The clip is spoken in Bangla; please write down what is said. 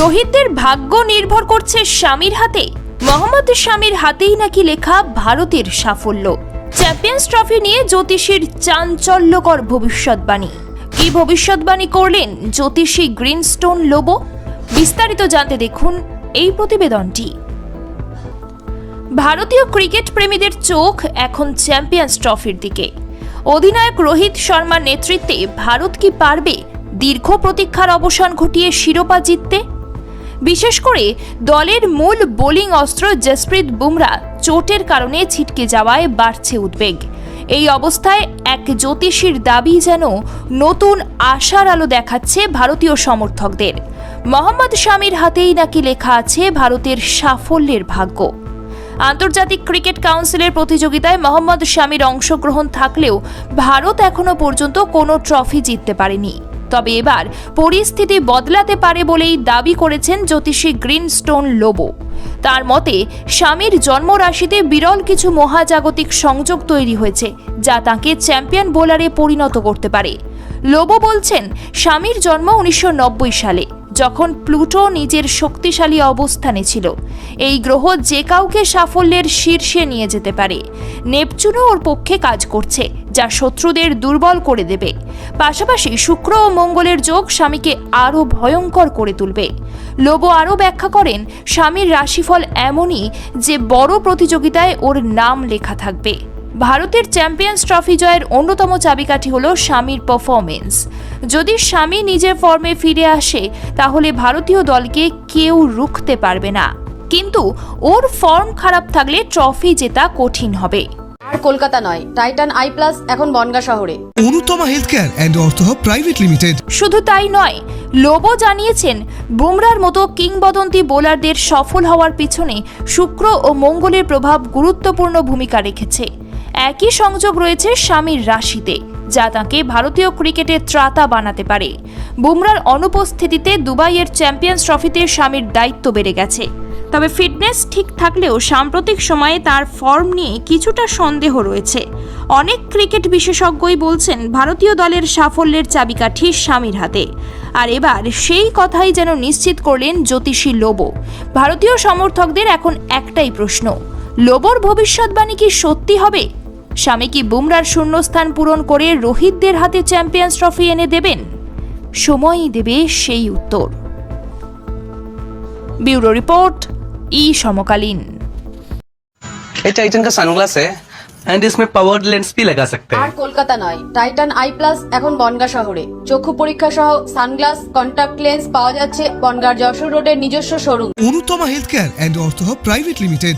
রোহিতদের ভাগ্য নির্ভর করছে স্বামীর হাতে। মোহাম্মদ স্বামীর হাতেই নাকি লেখা ভারতের সাফল্য। চ্যাম্পিয়ন্স ট্রফি নিয়ে জ্যোতিষীর চাঞ্চল্যকর ভবিষ্যৎবাণী। কি ভবিষ্যৎবাণী করলেন জ্যোতিষী গ্রিনস্টোন লোবো? বিস্তারিত জানতে দেখুন এই প্রতিবেদনটি। ভারতীয় ক্রিকেট প্রেমীদের চোখ এখন চ্যাম্পিয়ন্স ট্রফির দিকে। অধিনায়ক রোহিত শর্মার নেতৃত্বে ভারত কি পারবে? দীর্ঘ প্রতীক্ষার অবসান ঘটিয়ে শিরোপা জিততে বিশেষ করে দলের মূল বোলিং অস্ত্র জসপ্রীত বুমরা চোটের কারণে ছিটকে যাওয়ায় বাড়ছে উদ্বেগ। এই অবস্থায় এক জ্যোতিষীর দাবি যেন নতুন আশার আলো দেখাচ্ছে ভারতীয় সমর্থকদের। মোহাম্মদ শামির হাতেই নাকি লেখা আছে ভারতের সাফল্যের ভাগ্য। আন্তর্জাতিক ক্রিকেট কাউন্সিলের প্রতিযোগিতায় মোহাম্মদ শামির অংশগ্রহণ থাকলেও ভারত এখনও পর্যন্ত কোনো ট্রফি জিততে পারেনি। তবে এবার পরিস্থিতি বদলাতে পারে বলেই দাবি করেছেন জ্যোতিষী গ্রিনস্টোন লোবো। তার মতে, স্বামীর জন্মরাশিতে বিরল কিছু মহাজাগতিক সংযোগ তৈরি হয়েছে, যা তাকে চ্যাম্পিয়ন বোলারে পরিণত করতে পারে। লোবো বলছেন, স্বামীর জন্ম উনিশশো নব্বই সালে, যখন প্লুটো নিজের শক্তিশালী অবস্থানে ছিল। এই গ্রহ যে কাউকে সাফল্যের শীর্ষে নিয়ে যেতে পারে। নেপচুনও ওর পক্ষে কাজ করছে যা শত্রুদের দুর্বল করে দেবে। পাশাপাশি শুক্র ও মঙ্গলের যোগ স্বামীকে আরও ভয়ঙ্কর করে তুলবে। লোবো আরও ব্যাখ্যা করেন, স্বামীর রাশিফল এমনই যে বড় প্রতিযোগিতায় ওর নাম লেখা থাকবে। ভারতের চ্যাম্পিয়ন্স ট্রফি জয়ের অন্যতম চাবিকাঠি হল স্বামীর পারফরমেন্স যদি স্বামী নিজের ফর্মে ফিরে আসে, তাহলে ভারতীয় দলকে কেউ রুখতে পারবে না। কিন্তু ওর ফর্ম খারাপ থাকলে ট্রফি জেতা কঠিন হবে। আর কলকাতা নয় টাইটান আই প্লাস এখন বনগা শহরে। Anutama health care and ortho private limited. শুধু তাই নয় লোবো জানিয়েছেন বুমরার মতো কিংবদন্তি বোলারদের সফল হওয়ার পিছনে শুক্র ও মঙ্গলের প্রভাব গুরুত্বপূর্ণ ভূমিকা রেখেছে। একই সংযোগ রয়েছে স্বামীর রাশিতে যা তাকে ভারতীয় ক্রিকেটের ত্রাতা বানাতে পারে। বুমরার অনুপস্থিতিতে দুবাইয়ের চ্যাম্পিয়ন্স ট্রফিতে স্বামীর দায়িত্ব বেড়ে গেছে। তবে ফিটনেস ঠিক থাকলেও সাম্প্রতিক সময়ে তার ফর্ম নিয়ে কিছুটা সন্দেহ রয়েছে। অনেক ক্রিকেট বিশেষজ্ঞই বলছেন, ভারতীয় দলের সাফল্যের চাবিকাঠি স্বামীর হাতে। আর এবার সেই কথাই যেন নিশ্চিত করলেন জ্যোতিষী লোবো। ভারতীয় সমর্থকদের এখন একটাই প্রশ্ন, লোবোর ভবিষ্যৎবাণী কি সত্যি হবে? স্বামী কি বুমরার শূন্যস্থান পূরণ করে রোহিতদের হাতে চ্যাম্পিয়ন্স ট্রফি এনে দেবেন? সময়ই দেবে সেই উত্তর। ব্যুরো রিপোর্ট ই সমকালীন ये टाइटन का सनग्लास है एंड इसमें पावर्ड लेंस भी लगा सकते আর हैं কলকাতা নয় টাইটান আই প্লাস এখন বনগা শহরে চক্ষু পরীক্ষা সহ সানগ্লাস কন্টাক্ট লেন্স পাওয়া যাচ্ছে বনগার যশোর রোডের নিজস্ব showroom Anutama health care and Artha hub private limited